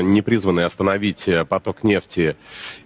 не призваны остановить э, поток нефти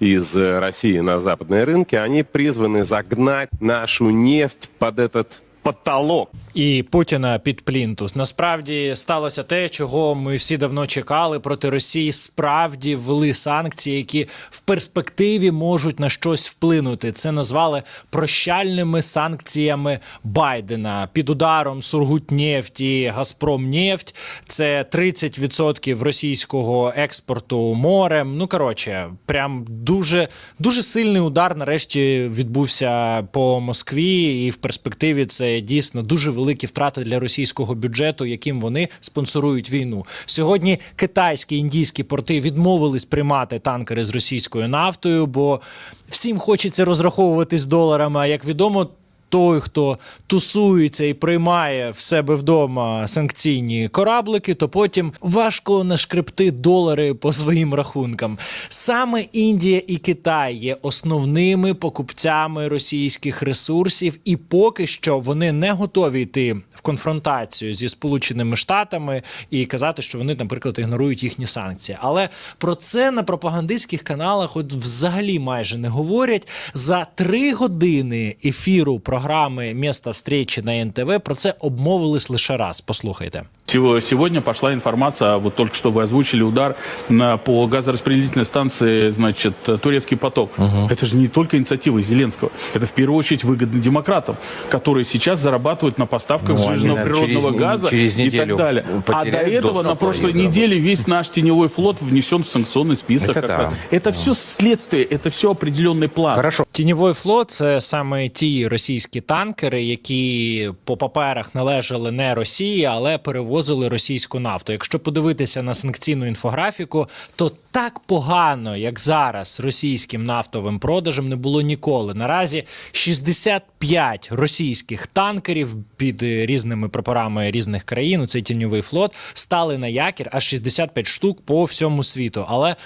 из э, России на западные рынки, они призваны загнать нашу нефть под этот потолок. і Путіна під плінтус. Насправді сталося те, чого ми всі давно чекали. Проти Росії справді ввели санкції, які в перспективі можуть на щось вплинути. Це назвали прощальними санкціями Байдена під ударом Сургутнефті, Газпромнефть. Це 30% російського експорту морем. Ну коротше, прям дуже дуже сильний удар. Нарешті відбувся по Москві, і в перспективі це дійсно дуже великі втрати для російського бюджету, яким вони спонсорують війну. Сьогодні китайські індійські порти відмовились приймати танкери з російською нафтою, бо всім хочеться розраховуватись доларами. А як відомо. Той, хто тусується і приймає в себе вдома санкційні кораблики, то потім важко нашкрепти долари по своїм рахункам. Саме Індія і Китай є основними покупцями російських ресурсів, і поки що вони не готові йти конфронтацію зі Сполученими Штатами і казати, що вони, наприклад, ігнорують їхні санкції. Але про це на пропагандистських каналах от взагалі майже не говорять. За три години ефіру програми «Місто встречі на НТВ про це обмовились лише раз. Послухайте. Сего- Сегодня пошла информация, вот только что вы озвучили удар на, по газораспределительной станции, значит, Турецкий поток. Это же не только инициатива Зеленского, это в первую очередь выгодно демократам, которые сейчас зарабатывают на поставках Ну, они, сжиженного наверное, природного через- газа через и так неделю далее. А до потеряют этого доступ на прошлой к ним, неделе весь наш теневой флот внесен в санкционный список. Это как да. раз. Это все следствие, это все определенный план. Хорошо. Тіньовий флот це саме ті російські танкери, які по паперах належали не Росії, але перевозили російську нафту. Якщо подивитися на санкційну інфографіку, то так погано, як зараз, російським нафтовим продажем не було ніколи. Наразі 65 російських танкерів під е, різними прапорами різних країн. у Цей тіньовий флот стали на якір аж 65 штук по всьому світу. Але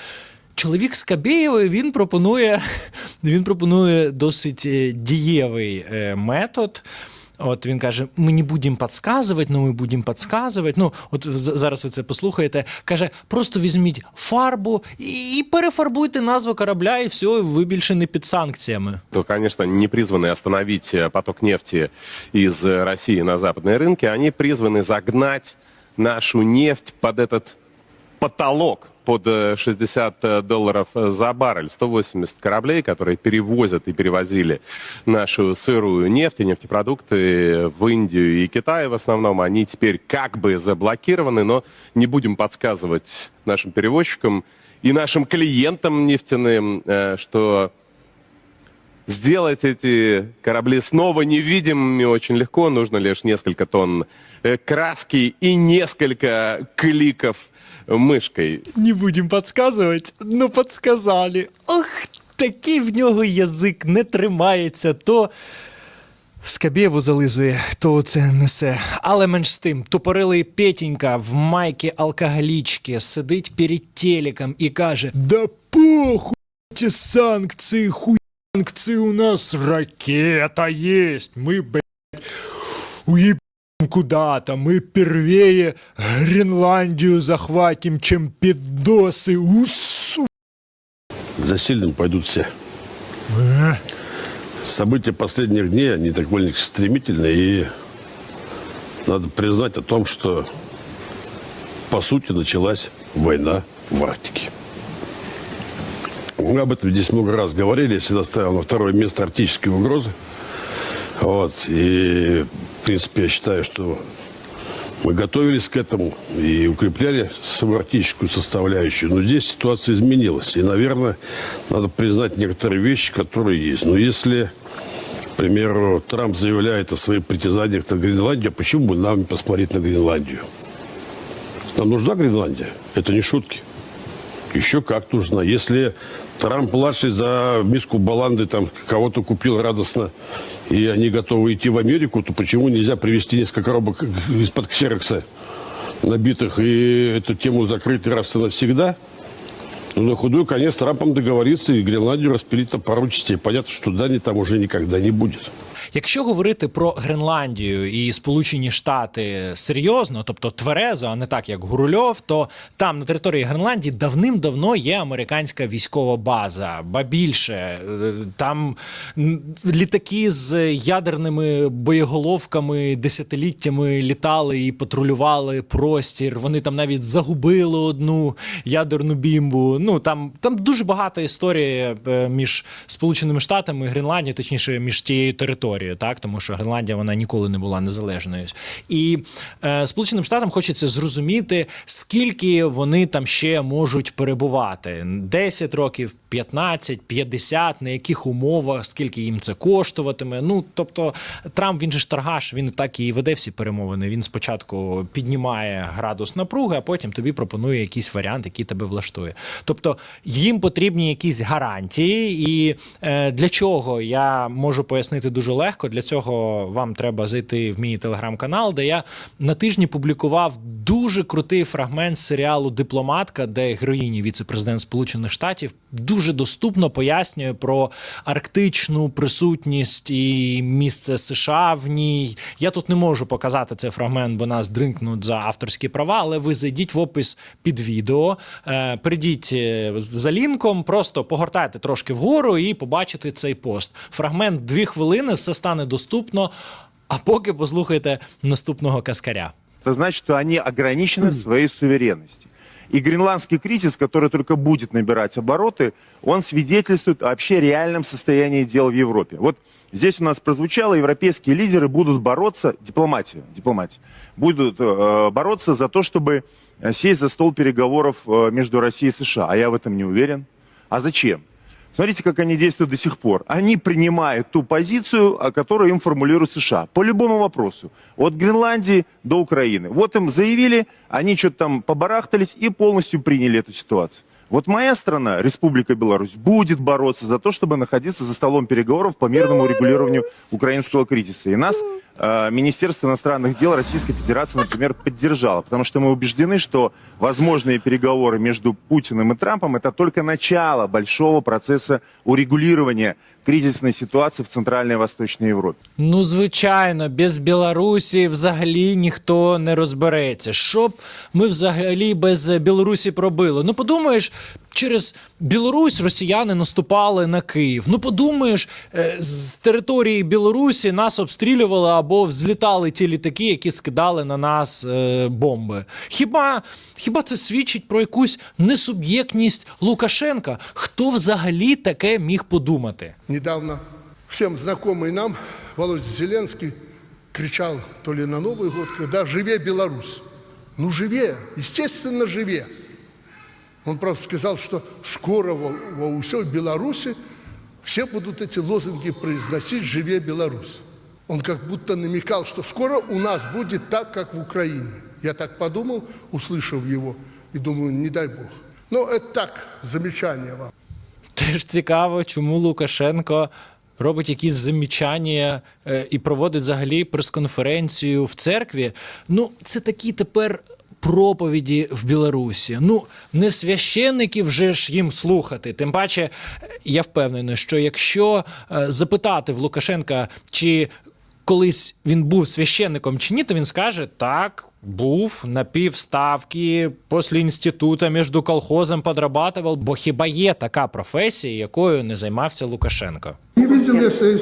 Чоловік з Кабєєвої він пропонує, він пропонує досить е, дієвий е, метод. От він каже: ми не будемо підказувати, але ми будемо підказувати. Ну, от з- зараз ви це послухаєте. Каже: просто візьміть фарбу і, і перефарбуйте назву корабля, і все, і ви більше не під санкціями. то, конечно, не призваны остановить э, поток нефти из э, России на западные рынки, они призваны загнать нашу нефть под этот потолок под э, 60 долларов за баррель. 180 кораблей, которые перевозят и перевозили нашу сырую нефть и нефтепродукты в Индию и Китай в основном, они теперь как бы заблокированы, но не будем подсказывать нашим перевозчикам и нашим клиентам нефтяным, э, что Сделать эти корабли снова невидимыми очень легко. Нужно лишь несколько тонн э, краски и несколько кликов мышкой. Не будемо підказувати, ну підказали. Ох, такий в нього язик не тримається, то. Скабєву зализує, то це несе. Але менш з тим, тупорилий Петінька в майці алкоголічки сидить перед телеком і каже: Да похуй ці санкції, хуй Санкції у нас ракета есть. Мы, блядь, уебем куда-то. Мы первее Гренландию захватим, чем пидосы. Усу. За сильным пойдут все. События последних дней, они довольно стремительные, и надо признать о том, что по сути началась война в Арктике. Мы об этом здесь много раз говорили, я всегда ставил на второе место арктические угрозы. Вот. И, в принципе, я считаю, что мы готовились к этому и укрепляли свою арктическую составляющую. Но здесь ситуация изменилась. И, наверное, надо признать некоторые вещи, которые есть. Но если, к примеру, Трамп заявляет о своих притязаниях на Гренландию, почему бы нам не посмотреть на Гренландию? Нам нужна Гренландия? Это не шутки. Еще как нужна. Если Трамп-младший за миску баланды там кого-то купил радостно, и они готовы идти в Америку, то почему нельзя привезти несколько коробок из-под ксерокса набитых и эту тему закрыть раз и навсегда? Ну, на худой конец Трампом договориться и Гренландию распилить на пару частей. Понятно, что Дани там уже никогда не будет. Якщо говорити про Гренландію і Сполучені Штати серйозно, тобто тверезо, а не так як Гурульов, то там на території Гренландії давним-давно є американська військова база. Ба більше е, там літаки з ядерними боєголовками десятиліттями літали і патрулювали простір. Вони там навіть загубили одну ядерну бімбу. Ну там, там дуже багато історії е, між Сполученими Штатами і Гренландією, точніше, між тією територією, так тому що Гренландія вона ніколи не була незалежною. І е, Сполученим Штатам хочеться зрозуміти, скільки вони там ще можуть перебувати: 10 років, 15, 50, на яких умовах, скільки їм це коштуватиме. Ну тобто, Трамп він же ж торгаш, він так і веде всі перемовини. Він спочатку піднімає градус напруги, а потім тобі пропонує якийсь варіант, який тебе влаштує. Тобто їм потрібні якісь гарантії, і е, для чого я можу пояснити дуже легко. Для цього вам треба зайти в мій телеграм-канал, де я на тижні публікував дуже крутий фрагмент серіалу Дипломатка, де героїні віце-президент Сполучених Штатів дуже доступно пояснює про арктичну присутність і місце США в ній. Я тут не можу показати цей фрагмент, бо нас дринкнуть за авторські права. Але ви зайдіть в опис під відео, е, прийдіть е, за лінком, просто погортайте трошки вгору і побачите цей пост. Фрагмент дві хвилини, все стане доступно. А поки послухайте наступного каскаря. это значит, что они ограничены в своей суверенности. И гренландский кризис, который только будет набирать обороты, он свидетельствует о вообще реальном состоянии дел в Европе. Вот здесь у нас прозвучало, европейские лидеры будут бороться, дипломатия, дипломатия, будут э, бороться за то, чтобы э, сесть за стол переговоров э, между Россией и США. А я в этом не уверен. А зачем? Смотрите, как они действуют до сих пор. Они принимают ту позицию, которую им формулирует США. По любому вопросу. От Гренландии до Украины. Вот им заявили, они что-то там побарахтались и полностью приняли эту ситуацию. Вот моя страна, Республика Беларусь, будет бороться за то, чтобы находиться за столом переговоров по мирному урегулированию украинского кризиса. И нас э, Министерство иностранных дел Российской Федерации, например, поддержало, потому что мы убеждены, что возможные переговоры между Путиным и Трампом это только начало большого процесса урегулирования кризисной ситуации в Центральной и Восточной Европе. Ну, звичайно, без Білорусі взагалі ніхто не розбереться. Що б ми взагалі без Білорусі пробили? Ну, подумаєш, через Білорусь росіяни наступали на Київ. Ну, подумаєш, е, з території Білорусі нас обстрілювали або взлітали ті літаки, які скидали на нас е, бомби. Хіба, хіба це свідчить про якусь несуб'єктність Лукашенка? Хто взагалі таке міг подумати? Недавно всем знакомый нам Володя Зеленский кричал то ли на Новый год, когда «Живе Беларусь!» Ну, живе, естественно, живе. Он, правда, сказал, что скоро во, во всей Беларуси все будут эти лозунги произносить «Живе Беларусь!» Он как будто намекал, что скоро у нас будет так, как в Украине. Я так подумал, услышав его, и думаю, не дай Бог. Но это так, замечание вам. Теж цікаво, чому Лукашенко робить якісь замічання е, і проводить взагалі прес-конференцію в церкві. Ну, це такі тепер. Проповіді в Білорусі. Ну, не священників вже ж їм слухати. Тим паче, е, я впевнений, що якщо е, запитати в Лукашенка, чи колись він був священником чи ні, то він скаже: так, був на півставки після інституту між колхозом подрабатував, бо хіба є така професія, якою не займався Лукашенко? Не видел я себя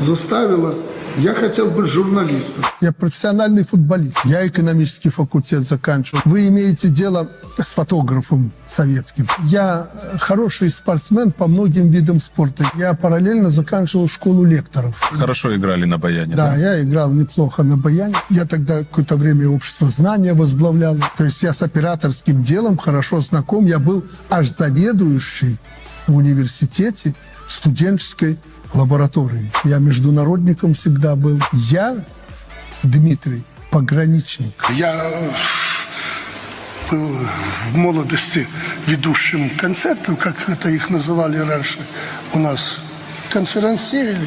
заставила. Я хотел быть журналистом. Я профессиональный футболист. Я экономический факультет заканчивал. Вы имеете дело с фотографом советским. Я э, хороший спортсмен по многим видам спорта. Я параллельно заканчивал школу лекторов. Хорошо играли на баяне. Да, я играл неплохо на баяне. Я тогда какое-то время общество знания возглавлял. То есть я с операторским делом хорошо знаком. Я был аж заведующий в университете студенческой лаборатории. Я международником всегда был. Я, Дмитрий, пограничник. Я был в молодости ведущим концертов, как это их называли раньше у нас, конферансье.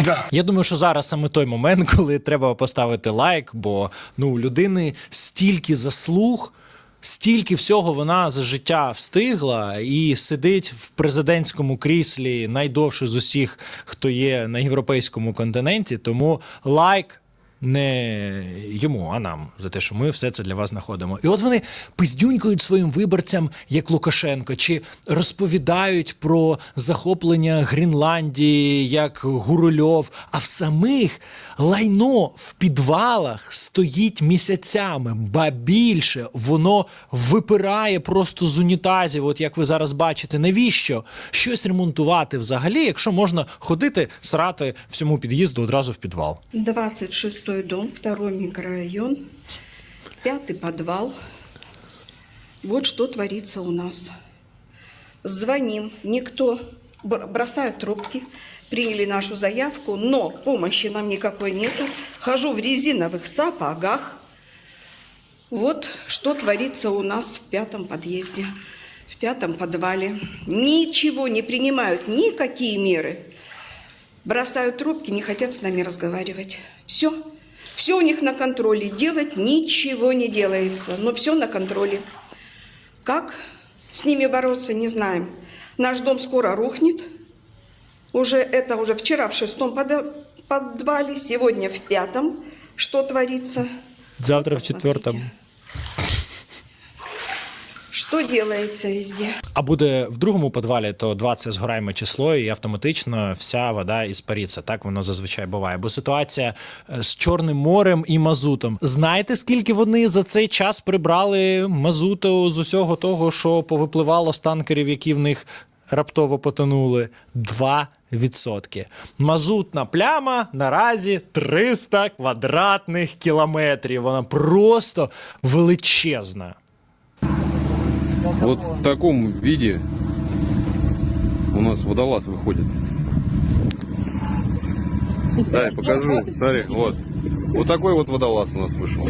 Да. Я думаю, що зараз саме той момент, коли треба поставити лайк, бо ну у людини стільки заслуг. Стільки всього вона за життя встигла і сидить в президентському кріслі найдовше з усіх, хто є на європейському континенті. Тому лайк не йому, а нам за те, що ми все це для вас знаходимо. І от вони пиздюнькають своїм виборцям, як Лукашенко, чи розповідають про захоплення Гренландії як Гурульов, а в самих лайно в підвалах стоїть місяцями, ба більше воно випирає просто з унітазів. От як ви зараз бачите, навіщо щось ремонтувати взагалі, якщо можна ходити, срати всьому під'їзду одразу в підвал. 26-й дом, второй микрорайон, пятый подвал. Вот что творится у нас. Звоним, никто, бр- бросают трубки, приняли нашу заявку, но помощи нам никакой нету. Хожу в резиновых сапогах. Вот что творится у нас в пятом подъезде, в пятом подвале. Ничего не принимают, никакие меры бросают трубки, не хотят с нами разговаривать. Все. Все у них на контроле. Делать ничего не делается. Но все на контроле. Как с ними бороться, не знаем. Наш дом скоро рухнет. Уже это уже вчера в шестом подвале, сегодня в пятом. Что творится? Завтра в Посмотрите. четвертому. Что делается везде? А буде в другому підвалі, то 20 згораємо число, і автоматично вся вода іспариться. Так воно зазвичай буває. Бо ситуація е, з Чорним морем і мазутом. Знаєте, скільки вони за цей час прибрали мазуту з усього того, що повипливало з танкерів, які в них раптово потонули? 2%. Мазутна пляма наразі 300 квадратних кілометрів. Вона просто величезна. Вот в таком виде у нас водолаз выходит. Да, я покажу. Смотри, вот. Вот такой вот водолаз у нас вышел.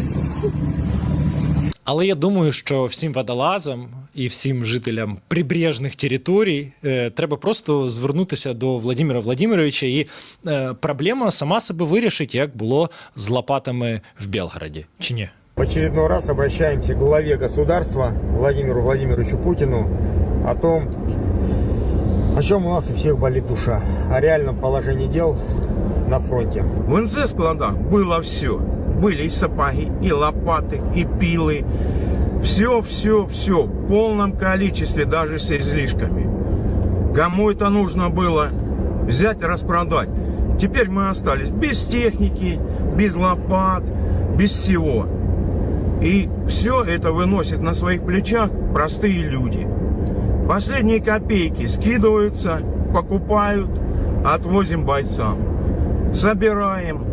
Але я думаю, що всім водолазам і всім жителям прибережних територій е, треба просто звернутися до Владимира Владимировича, і е, проблема сама себе вирішить, як було з лопатами в Белгороді. Чи ні? В очередной раз обращаемся к главе государства Владимиру Владимировичу Путину о том, о чем у нас у всех болит душа, о реальном положении дел на фронте. В НЗ складах было все. Были и сапоги, и лопаты, и пилы. Все, все, все в полном количестве, даже с излишками. Кому это нужно было взять и распродать? Теперь мы остались без техники, без лопат, без всего. И все это выносят на своих плечах простые люди. Последние копейки скидываются, покупают, отвозим бойцам. Собираем.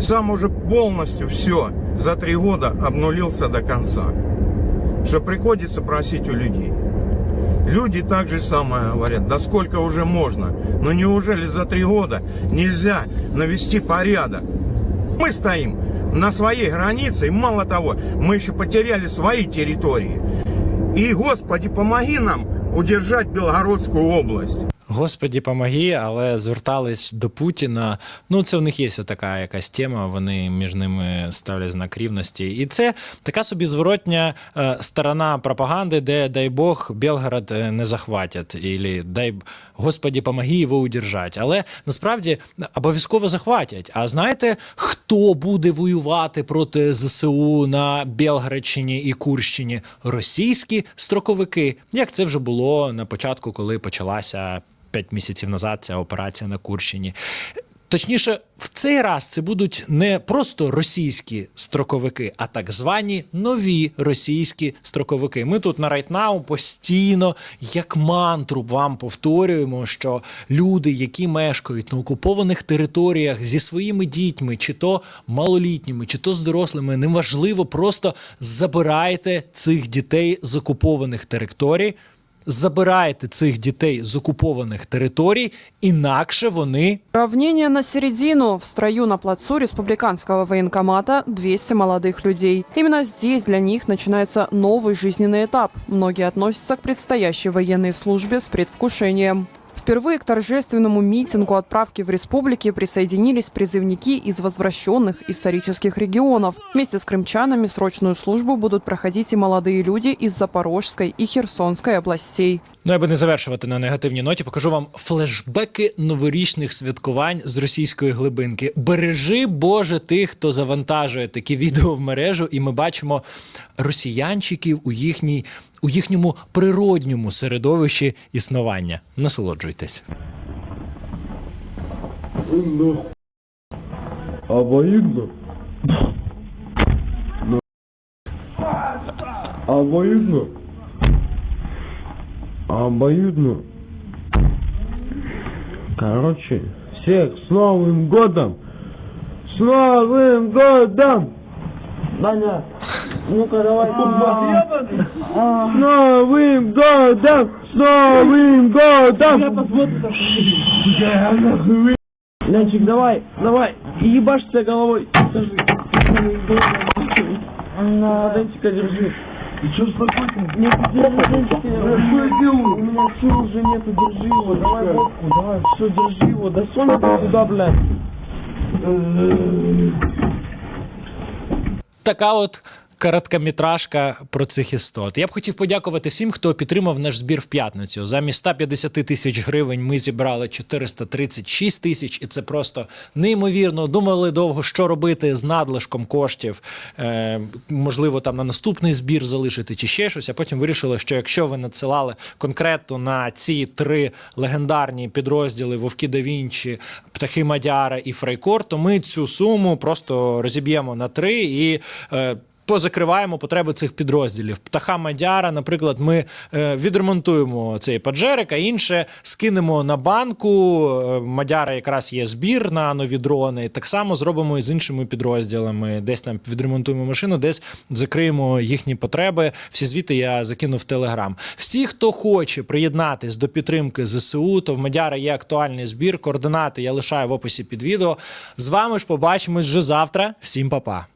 Сам уже полностью все за три года обнулился до конца. Что приходится просить у людей. Люди так же самое говорят, да сколько уже можно. Но неужели за три года нельзя навести порядок? Мы стоим на своей границе, и мало того, мы еще потеряли свои территории. И, Господи, помоги нам удержать Белгородскую область. Господі помоги, але звертались до Путіна. Ну, це в них є така якась тема. Вони між ними ставлять знак рівності. І це така собі зворотня е, сторона пропаганди, де дай Бог Белгород е, не захватять, і дай Господі помоги його удержать. Але насправді обов'язково захватять. А знаєте, хто буде воювати проти ЗСУ на Белгородщині і Курщині? Російські строковики, як це вже було на початку, коли почалася. П'ять місяців назад ця операція на Курщині. Точніше, в цей раз це будуть не просто російські строковики, а так звані нові російські строковики. Ми тут на Райтнау постійно, як мантру, вам повторюємо, що люди, які мешкають на окупованих територіях зі своїми дітьми, чи то малолітніми, чи то з дорослими, неважливо, просто забирайте цих дітей з окупованих територій. Забирайте цих дітей з окупованих територій, інакше вони Равнение на середину. В строю на плацу республиканского военкомата 200 молодых людей. Именно здесь для них начинается новый жизненный этап. Многие относятся к предстоящей военной службе с предвкушением. в Впервые к торжественному митингу отправки в республики присоединились призывники из возвращенных исторических регионов. Вместе с крымчанами срочную службу будут проходить и молодые люди из Запорожской и Херсонской областей. Ну, аби не завершувати на негативній ноті, покажу вам флешбеки новорічних святкувань з російської глибинки. Бережи Боже тих, хто завантажує такі відео в мережу, і ми бачимо росіянчиків у їхній у їхньому природньому середовищі існування. Насолоджуйтесь. Обоюдно. Обоюдно. Обоюдно. Короче, всех с Новым годом! С Новым годом! Даня, ну-ка давай. С Новым годом! С Новым годом! Ленчик, давай, давай, ебашься головой. Скажи. На, Денчика, держи. Ты что спокойно? Нет, держи. У меня сил уже нету, держи его. Давай водку, давай, все, держи его. Да Соня ты куда, блядь? Така от короткометражка про цих істот. Я б хотів подякувати всім, хто підтримав наш збір в п'ятницю. Замість 150 тисяч гривень ми зібрали 436 тисяч, і це просто неймовірно. Думали довго, що робити з надлишком коштів. Е, можливо, там на наступний збір залишити чи ще щось. А потім вирішили, що якщо ви надсилали конкретно на ці три легендарні підрозділи Вовки да Вінчі, Птахи Мадяра і Фрейкор, то ми цю суму просто розіб'ємо на три і. Е, Позакриваємо потреби цих підрозділів. Птаха Мадяра, наприклад, ми е, відремонтуємо цей паджерик, а інше скинемо на банку. Е, Мадяра якраз є збір на нові дрони. Так само зробимо і з іншими підрозділами. Десь там відремонтуємо машину, десь закриємо їхні потреби. Всі звіти я закинув в Телеграм. Всі, хто хоче приєднатись до підтримки ЗСУ, то в Мадяра є актуальний збір. Координати я лишаю в описі під відео. З вами ж побачимось вже завтра. Всім па-па.